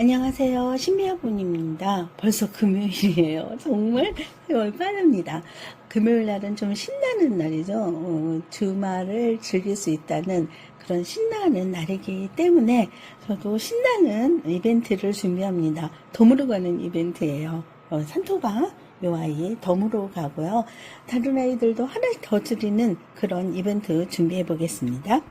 안녕하세요. 신미아분입니다. 벌써 금요일이에요. 정말 세월 빠릅니다. 금요일 날은 좀 신나는 날이죠. 어, 주말을 즐길 수 있다는 그런 신나는 날이기 때문에 저도 신나는 이벤트를 준비합니다. 덤으로 가는 이벤트예요. 어, 산토방 요 아이 덤으로 가고요. 다른 아이들도 하나씩 더 드리는 그런 이벤트 준비해 보겠습니다.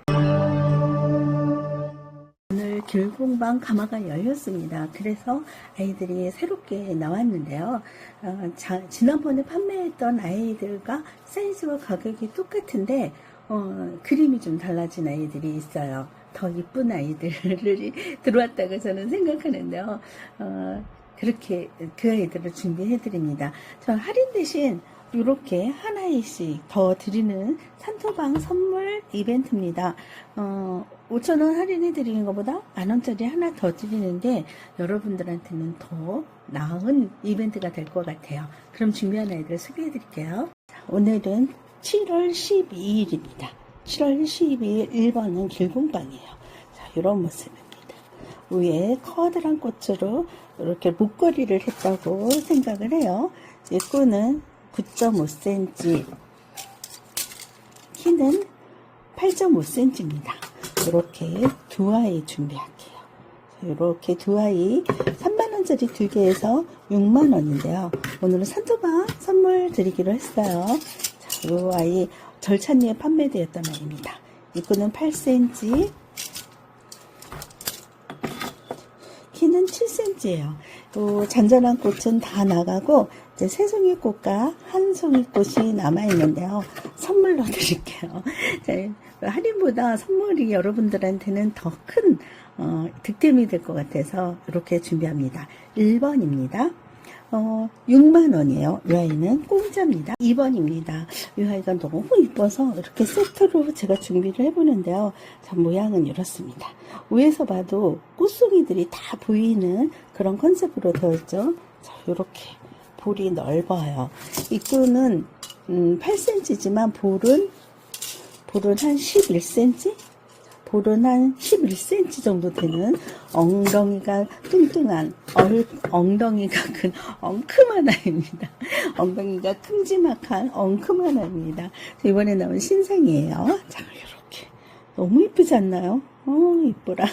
길공방 가마가 열렸습니다. 그래서 아이들이 새롭게 나왔는데요. 어, 자, 지난번에 판매했던 아이들과 사이즈와 가격이 똑같은데 어, 그림이 좀 달라진 아이들이 있어요. 더 이쁜 아이들이 들어왔다고 저는 생각하는데요. 어, 그렇게 그 아이들을 준비해 드립니다. 저 할인 대신 이렇게 하나씩 더 드리는 산토방 선물 이벤트입니다. 어, 5,000원 할인해 드리는 것보다 만원짜리 하나 더 드리는데 여러분들한테는 더 나은 이벤트가 될 것 같아요. 그럼 준비한 아이들 소개해 드릴게요. 자, 오늘은 7월 12일입니다. 7월 12일 1번은 길공방이에요. 자, 이런 모습입니다. 위에 커다란 꽃으로 이렇게 목걸이를 했다고 생각을 해요. 이 끈은 9.5cm, 키는 8.5cm입니다. 이렇게 두 아이 준비할게요. 이렇게 두 아이 3만원짜리 두 개에서 6만원인데요. 오늘은 산토방 선물 드리기로 했어요. 자, 이 아이 절찬리에 판매되었던 아이입니다. 입구는 8cm, 키는 7cm예요. 또 잔잔한 꽃은 다 나가고 이제 세 송이 꽃과 한 송이 꽃이 남아 있는데요. 선물로 드릴게요. 자, 할인보다 선물이 여러분들한테는 더큰 어, 득템이 될 것 같아서 이렇게 준비합니다. 1번입니다. 어, 6만원이에요. 이 아이는 공짜입니다. 2번입니다. 이 아이가 너무 이뻐서 이렇게 세트로 제가 준비를 해보는데요. 자, 모양은 이렇습니다. 위에서 봐도 꽃송이들이 다 보이는 그런 컨셉으로 되어 있죠. 자, 이렇게 볼이 넓어요. 입구는 음, 8cm지만 볼은 볼은 한 11cm? 볼은 한 11cm 정도 되는 엉덩이가 뚱뚱한 얼, 엉덩이가 큰 엉큼한 아이입니다. 엉덩이가 큼지막한 엉큼한 아이입니다. 이번에 나온 신상이에요. 자 이렇게 너무 이쁘지 않나요? 어 이쁘라.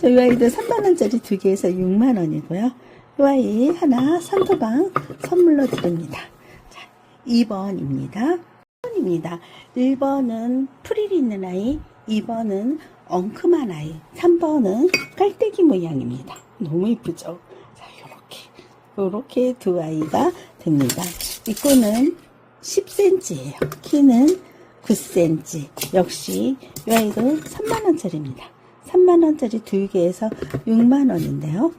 저이 아이도 3만원짜리 두 개에서 6만원이고요. 이 아이 하나 산토방 선물로 드립니다. 자 2번입니다. 1번입니다. 1번은 프릴이 있는 아이, 2번은 엉큼한 아이, 3번은 깔때기 모양입니다. 너무 이쁘죠? 자, 요렇게, 요렇게 두 아이가 됩니다. 입구는 10cm예요. 키는 9cm. 역시 이 아이도 3만원짜리입니다. 3만원짜리 두 개에서 6만원인데요.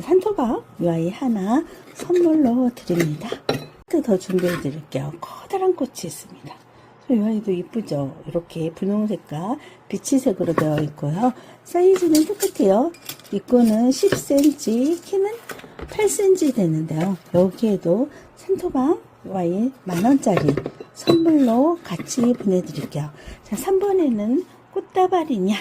산토박 이 아이 하나 선물로 드립니다. 더 준비해 드릴게요. 커다란 꽃이 있습니다. 이 아이도 이쁘죠? 이렇게 분홍색과 비치색으로 되어 있고요. 사이즈는 똑같아요. 입구는 10cm, 키는 8cm 되는데요. 여기에도 산토방 와이 만원짜리 선물로 같이 보내드릴게요. 자, 3번에는 꽃다발이냐,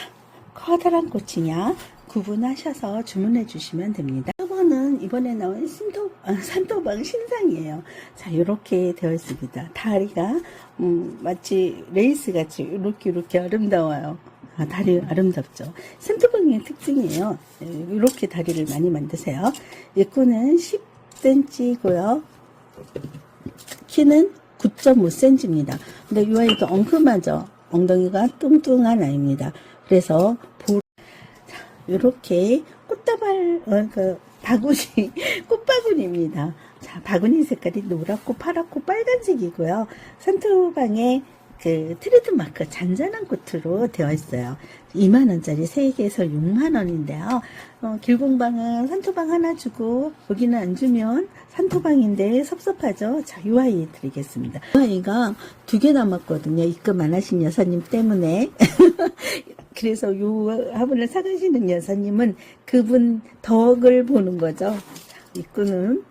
커다란 꽃이냐, 구분하셔서 주문해 주시면 됩니다. 4번은 이번에 나온 신토, 아, 산토방 신상이에요. 자, 이렇게 되어 있습니다. 다리가, 음, 마치 레이스 같이 이렇게 이렇게 아름다워요. 아, 다리 아름답죠. 산토방의 특징이에요. 이렇게 다리를 많이 만드세요. 입구는 10cm고요. 키는 9.5cm입니다. 근데 이 아이도 엉큼하죠. 엉덩이가 뚱뚱한 아이입니다. 그래서 볼 이렇게 꽃다발 어, 그 바구니 꽃바구니입니다. 자 바구니 색깔이 노랗고 파랗고 빨간색이고요. 산토방에 그 트레드마크 잔잔한 꽃으로 되어 있어요. 2만원짜리 3개에서 6만원인데요. 어, 길공방은 산토방 하나 주고 여기는 안 주면 산토방인데 섭섭하죠. 자, 이 아이 드리겠습니다. 이 아이가 두 개 남았거든요. 입금 안 하신 여사님 때문에. 그래서 요 화분을 사가시는 여사님은 그분 덕을 보는 거죠. 자, 입구는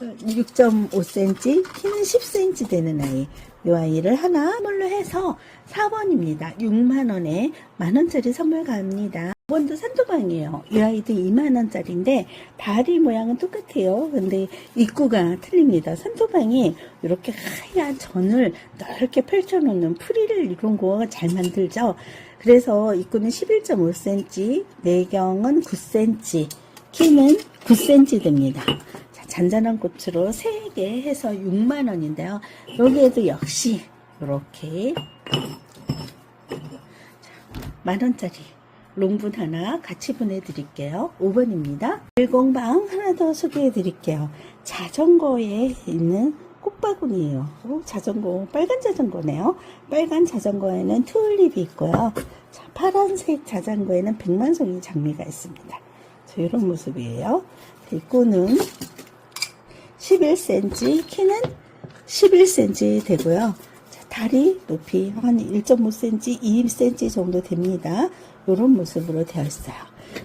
6.5cm, 키는 10cm 되는 아이. 이 아이를 하나 선물로 해서 4번입니다. 6만원에 만원짜리 선물 갑니다. 이번도 산도방이에요. 이 아이도 2만원짜리인데, 다리 모양은 똑같아요. 근데 입구가 틀립니다. 산도방이 이렇게 하얀 전을 넓게 펼쳐놓는 프리를 이룬 거가 잘 만들죠. 그래서 입구는 11.5cm, 내경은 9cm, 키는 9cm 됩니다. 자, 잔잔한 꽃으로 3개 해서 6만원인데요. 여기에도 역시 이렇게 만원짜리 롱분 하나 같이 보내드릴게요. 5번입니다. 10방 하나 더 소개해드릴게요. 자전거에 있는 꽃바구니예요. 오, 자전거, 빨간 자전거네요. 빨간 자전거에는 튤립이 있고요. 자, 파란색 자전거에는 백만송이 장미가 있습니다. 자, 이런 모습이에요. 입구는 11cm, 키는 11cm 되고요. 자, 다리 높이 한 1.5cm, 2cm 정도 됩니다. 이런 모습으로 되어 있어요.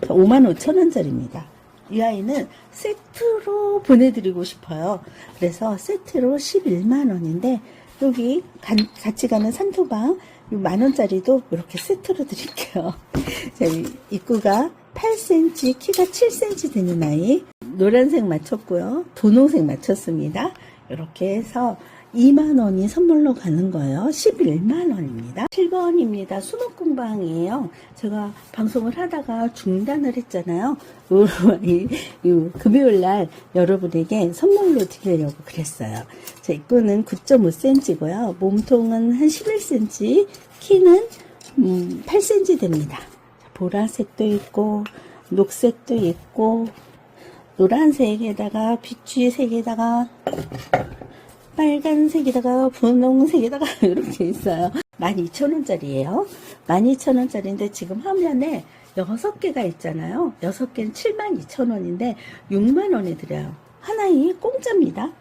55,000원짜리입니다. 이 아이는 세트로 보내드리고 싶어요. 그래서 세트로 11만원인데, 여기 간- 같이 가는 산토방, 이 만원짜리도 이렇게 세트로 드릴게요. 자, 이 입구가 8cm, 키가 7cm 되는 아이, 노란색 맞췄고요. 분홍색 맞췄습니다. 이렇게 해서 2만 원이 선물로 가는 거예요. 11만 원입니다. 7번입니다. 수목 공방이에요. 제가 방송을 하다가 중단을 했잖아요. 이, 이 금요일 날 여러분에게 선물로 드리려고 그랬어요. 자, 입구는 9.5cm고요. 몸통은 한 11cm, 키는 음, 8cm 됩니다. 자, 보라색도 있고, 녹색도 있고, 노란색에다가 비추색에다가 빨간색에다가 분홍색에다가 이렇게 있어요. 12,000원짜리예요. 12,000원짜리인데 지금 화면에 6개가 있잖아요. 6개는 72,000원인데 6만원에 드려요. 하나에 공짜입니다.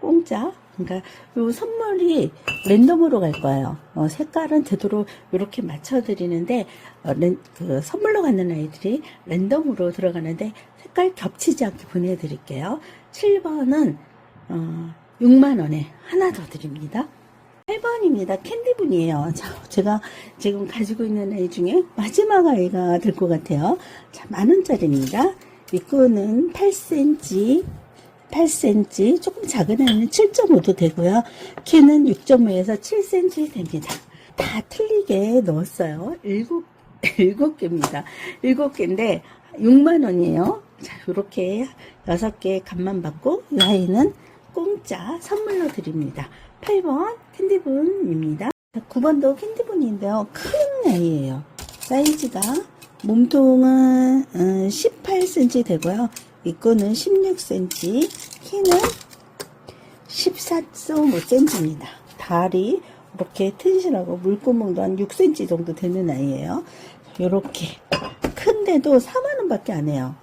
공짜. 그러니까 요 선물이 랜덤으로 갈 거예요. 어, 색깔은 되도록 이렇게 맞춰 드리는데 어, 랜, 그 선물로 가는 아이들이 랜덤으로 들어가는데 색깔 겹치지 않게 보내드릴게요. 7번은 어, 6만원에 하나 더 드립니다. 8번입니다. 캔디분이에요. 자, 제가 지금 가지고 있는 아이 중에 마지막 아이가 될 것 같아요. 자, 만원짜리입니다. 입구는 8cm, 8cm, 조금 작은 아이는 7.5도 되고요. 키는 6.5에서 7cm 됩니다. 다 틀리게 넣었어요. 7, 7개입니다. 7개인데 6만원이에요. 자, 요렇게 6개 값만 받고 이 아이는 공짜 선물로 드립니다. 8번 캔디분입니다. 9번도 캔디분인데요. 큰 아이예요. 사이즈가 몸통은 18cm 되고요. 입구는 16cm, 키는 14.5cm입니다. 다리 이렇게 튼실하고 물구멍도 한 6cm 정도 되는 아이예요. 이렇게 큰데도 4만원 밖에 안 해요.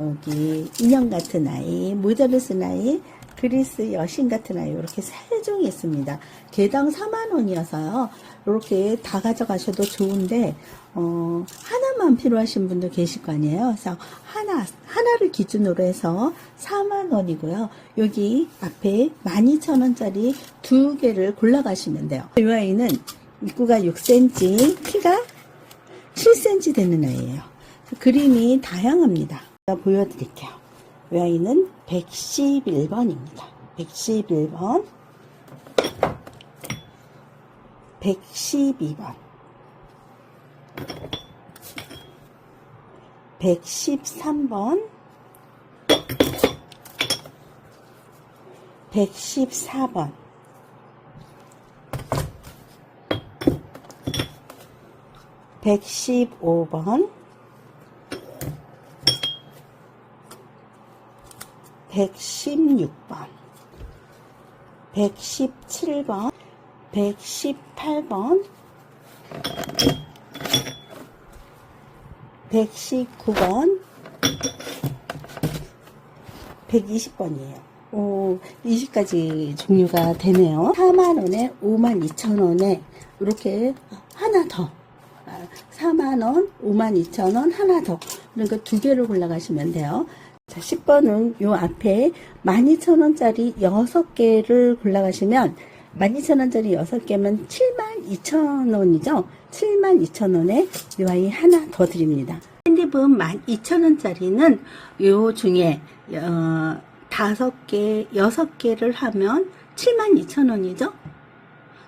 여기 인형 같은 아이, 모자를 쓴 아이, 그리스 여신 같은 아이 이렇게 세 종이 있습니다. 개당 4만 원이어서요. 이렇게 다 가져가셔도 좋은데 어, 하나만 필요하신 분도 계실 거 아니에요. 그래서 하나 하나를 기준으로 해서 4만 원이고요. 여기 앞에 12,000원짜리 두 개를 골라 가시면 돼요. 이 아이는 입구가 6cm, 키가 7cm 되는 아이예요. 그림이 다양합니다. 보여드릴게요. 이 아이는 111번입니다. 111번, 112번, 113번, 114번, 115번, 116번, 117번, 118번, 119번, 120번이에요. 오, 20가지 종류가 되네요. 4만원에 5만 2천원에 이렇게 하나 더. 4만원, 5만 2천원 하나 더. 그러니까 두 개를 골라가시면 돼요. 자, 10번은 요 앞에 12,000원짜리 6개를 골라가시면 12,000원짜리 6개면 72,000원이죠? 72,000원에 이 아이 하나 더 드립니다. 샌디분 12,000원짜리는 요 중에 어, 다섯 개, 여섯 개를 하면 72,000원이죠?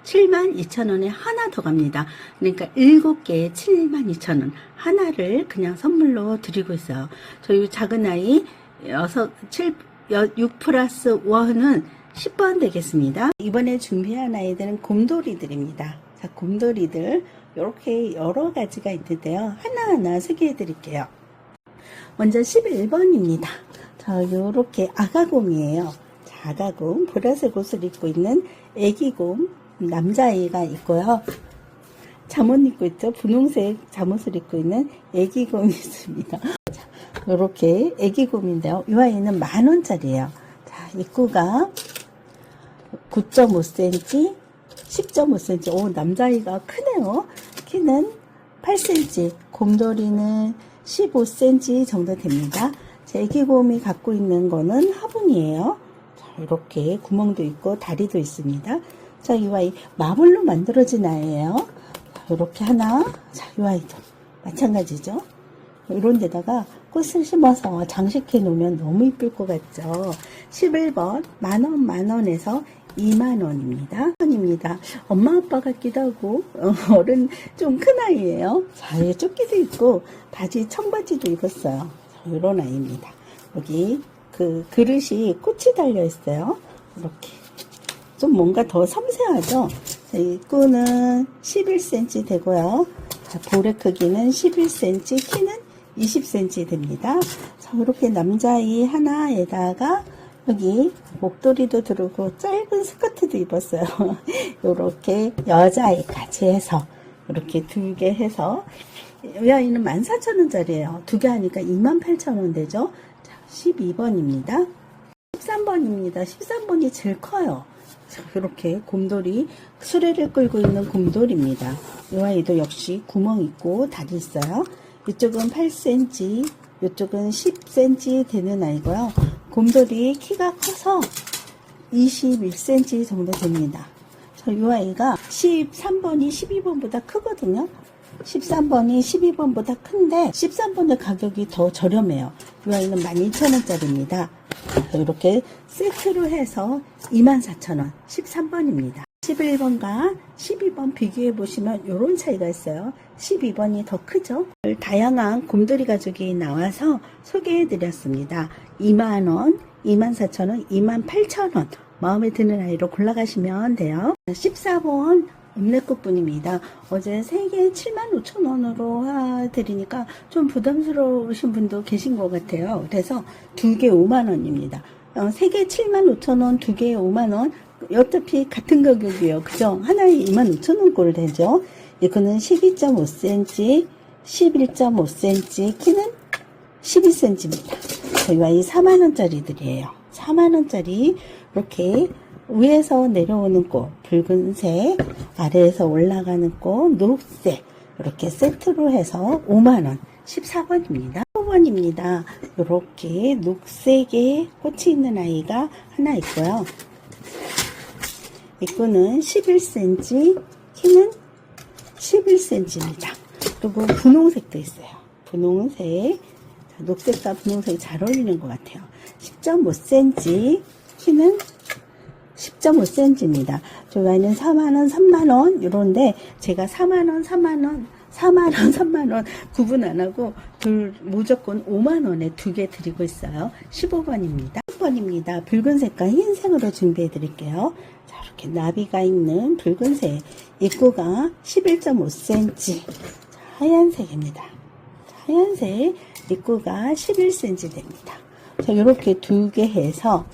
72,000원에 하나 더 갑니다. 그러니까 7개에 72,000원. 하나를 그냥 선물로 드리고 있어요. 저희 작은 아이 6, 7, 6 플러스 1은 10번 되겠습니다. 이번에 준비한 아이들은 곰돌이들입니다. 자, 곰돌이들. 이렇게 여러 가지가 있는데요. 하나하나 소개해 드릴게요. 먼저 11번입니다. 자, 요렇게 아가곰이에요. 자, 아가곰, 보라색 옷을 입고 있는 애기곰, 남자아이가 있고요. 잠옷 입고 있죠. 분홍색 잠옷을 입고 있는 애기곰이 있습니다. 자, 요렇게 애기곰인데요. 이 아이는 만 원짜리예요. 자, 입구가 9.5cm, 10.5cm. 오, 남자아이가 크네요. 키는 8cm, 곰돌이는 15cm 정도 됩니다. 자, 애기곰이 갖고 있는 거는 화분이에요. 자, 이렇게 구멍도 있고 다리도 있습니다. 자, 이 아이 마블로 만들어진 아이예요. 자, 이렇게 하나. 자, 이 아이도 마찬가지죠. 이런 데다가 꽃을 심어서 장식해 놓으면 너무 이쁠 것 같죠. 11번 만원 만원에서 2만원입니다. 원입니다. 엄마 아빠 같기도 하고 어, 어른 좀 큰 아이예요. 자, 이 조끼도 입고 바지 청바지도 입었어요. 자, 이런 아이입니다. 여기 그 그릇이 꽃이 달려 있어요. 이렇게 좀 뭔가 더 섬세하죠. 자, 이 끈은 11cm 되고요. 자, 볼의 크기는 11cm, 키는 20cm 됩니다. 자, 이렇게 남자아이 하나에다가 여기 목도리도 두르고 짧은 스커트도 입었어요. 이렇게 여자아이까지 해서 이렇게 두 개 해서 이 아이는 14,000원짜리예요. 두 개 하니까 28,000원 되죠. 자, 12번입니다. 13번입니다. 13번이 제일 커요. 자, 이렇게 곰돌이 수레를 끌고 있는 곰돌입니다. 이 아이도 역시 구멍 있고 다리 있어요. 이쪽은 8cm, 이쪽은 10cm 되는 아이고요. 곰돌이 키가 커서 21cm 정도 됩니다. 저이 아이가 13번이 12번보다 크거든요. 13번이 12번보다 큰데 13번의 가격이 더 저렴해요. 이 아이는 12,000원짜리입니다. 이렇게 세트로 해서 24,000원 13번입니다. 11번과 12번 비교해 보시면 이런 차이가 있어요. 12번이 더 크죠? 다양한 곰돌이 가죽이 나와서 소개해 드렸습니다. 2만원, 24,000원, 28,000원 마음에 드는 아이로 골라가시면 돼요. 14번 옴레꽃분입니다. 어제 3개 75,000원으로 드리니까 좀 부담스러우신 분도 계신 것 같아요. 그래서 2개 5만원입니다. 3개 75,000원, 2개 5만원. 어차피 같은 가격이에요. 그죠? 하나에 25,000원 꼴 되죠? 이거는 12.5cm, 11.5cm, 키는 12cm입니다. 저희가 이 4만원짜리들이에요. 4만원짜리, 이렇게 위에서 내려오는 꽃, 붉은색, 아래에서 올라가는 꽃, 녹색, 이렇게 세트로 해서 5만원, 14번입니다. 5번입니다. 이렇게 녹색에 꽃이 있는 아이가 하나 있고요. 입구는 11cm, 키는 11cm입니다. 그리고 분홍색도 있어요. 분홍색. 자, 녹색과 분홍색이 잘 어울리는 것 같아요. 10.5cm, 키는 10.5cm입니다. 저희는 4만원, 3만원, 이런데 제가 4만원, 3만원, 4만원, 3만원 구분 안 하고 둘 무조건 5만원에 두 개 드리고 있어요. 15번입니다. 10번입니다. 붉은색과 흰색으로 준비해 드릴게요. 자, 이렇게 나비가 있는 붉은색. 입구가 11.5cm. 자, 하얀색입니다. 자, 하얀색. 입구가 11cm 됩니다. 자, 이렇게 두 개 해서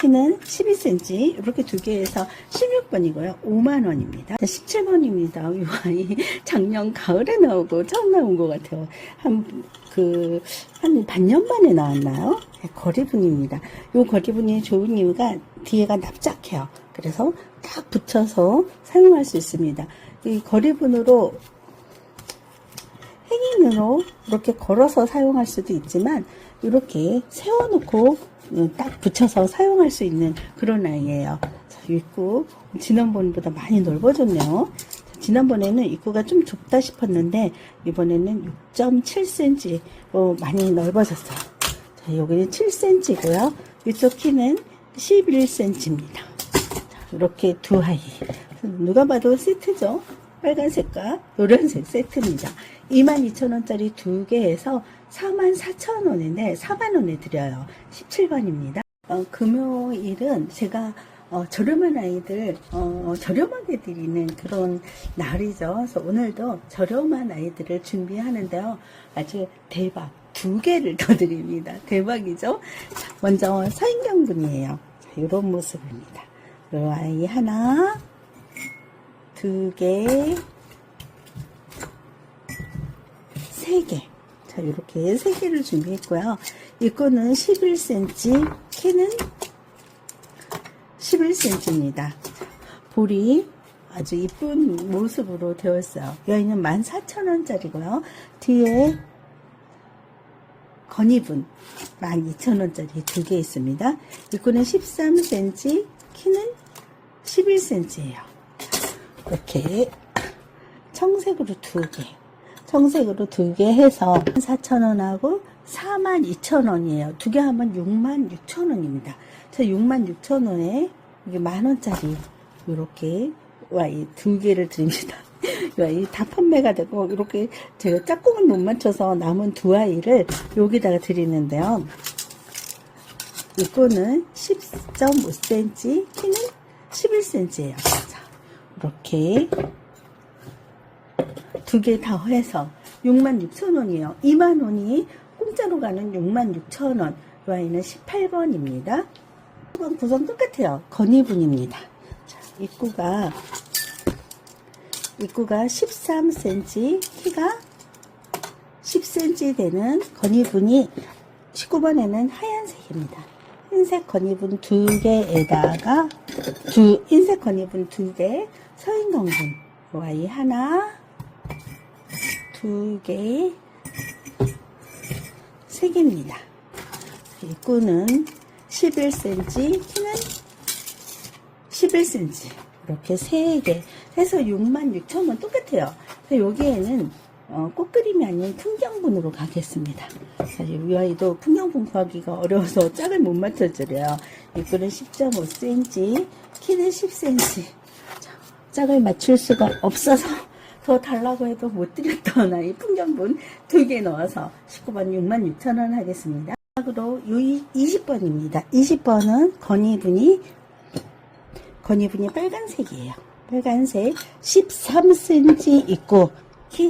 키는 12cm 이렇게 두 개에서 16번이고요. 5만원입니다. 17번입니다. 이 아이 작년 가을에 나오고 처음 나온 것 같아요. 한, 그, 한 반년 만에 나왔나요? 네, 거리분입니다. 이 거리분이 좋은 이유가 뒤에가 납작해요. 그래서 딱 붙여서 사용할 수 있습니다. 이 거리분으로 행인으로 이렇게 걸어서 사용할 수도 있지만 이렇게 세워놓고 딱 붙여서 사용할 수 있는 그런 아이예요. 자, 입구 지난번보다 많이 넓어졌네요. 지난번에는 입구가 좀 좁다 싶었는데 이번에는 6.7cm 어, 많이 넓어졌어요. 자, 여기는 7cm고요. 이쪽 키는 11cm입니다. 이렇게 두 아이. 누가 봐도 세트죠? 빨간색과 노란색 세트입니다. 22,000원짜리 두 개에서 44,000원인데 4만원에 드려요. 17번입니다. 어, 금요일은 제가 어, 저렴한 아이들 어, 저렴하게 드리는 그런 날이죠. 그래서 오늘도 저렴한 아이들을 준비하는데요. 아주 대박 두 개를 더 드립니다. 대박이죠. 자, 먼저 서인경 분이에요. 자, 이런 모습입니다. 이 아이 하나, 두 개, 세 개. 자, 이렇게 세 개를 준비했고요. 이 거는 11cm, 키는 11cm입니다. 볼이 아주 이쁜 모습으로 되어 있어요. 여기는 14,000원짜리고요. 뒤에 건이분 12,000원짜리 두 개 있습니다. 이거는 13cm, 키는 11cm예요. 이렇게 청색으로 두 개. 청색으로 두 개 해서 4,000원하고 42,000원이에요. 두 개 하면 66,000원입니다. 저 66,000원에 이게 만원짜리 이렇게 와이 두 개를 드립니다. 이다 판매가 되고 이렇게 제가 짝꿍을 못 맞춰서 남은 두 아이를 여기다가 드리는데요. 이거는 10.5cm, 키는 11cm예요. 자, 이렇게 두 개 다 해서 66,000원이에요. 2만원이 공짜로 가는 66,000원. 이 아이는 18번입니다. 1번 구성 똑같아요. 건이분입니다. 자, 입구가 입구가 13cm, 키가 10cm 되는 건이분이 19번에는 하얀색입니다. 흰색 건이분 두 개에다가 두 흰색 건이분 두 개, 서인건분 Y 하나, 두 개, 세 개입니다. 입구는 11cm, 키는 11cm. 이렇게 세 개 해서 66,000원 똑같아요. 여기에는 어, 꽃그림이 아닌 풍경분으로 가겠습니다. 사실 이 아이도 풍경분 구하기가 어려워서 짝을 못 맞춰드려요. 입구는 10.5cm, 키는 10cm. 자, 짝을 맞출 수가 없어서 더 달라고 해도 못 드렸던 아이 풍경분 두 개 넣어서 19번 66,000원 하겠습니다. 마지막으로 20번입니다. 20번은 건이분이 건이분이 빨간색이에요. 빨간색 13cm 있고 키,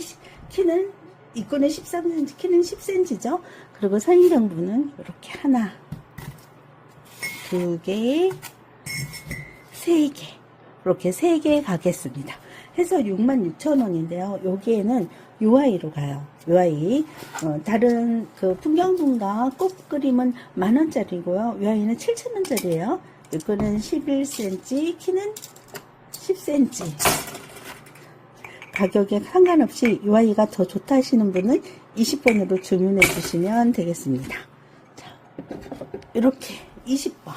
키는 입구는 13cm, 키는 10cm죠. 그리고 서인경부는 이렇게 하나, 두 개, 세 개, 이렇게 세 개 가겠습니다. 해서 66,000원인데요. 여기에는 요 아이로 가요. 요 아이. 어, 다른 그 풍경분과 꽃 그림은 만원짜리고요. 요 아이는 7,000원짜리예요. 이거는 11cm, 키는 10cm. 가격에 상관없이 이 아이가 더 좋다 하시는 분은 20번으로 주문해 주시면 되겠습니다. 자, 이렇게 20번.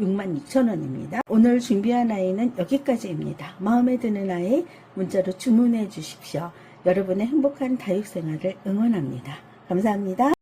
66,000원입니다. 오늘 준비한 아이는 여기까지입니다. 마음에 드는 아이 문자로 주문해 주십시오. 여러분의 행복한 다육생활을 응원합니다. 감사합니다.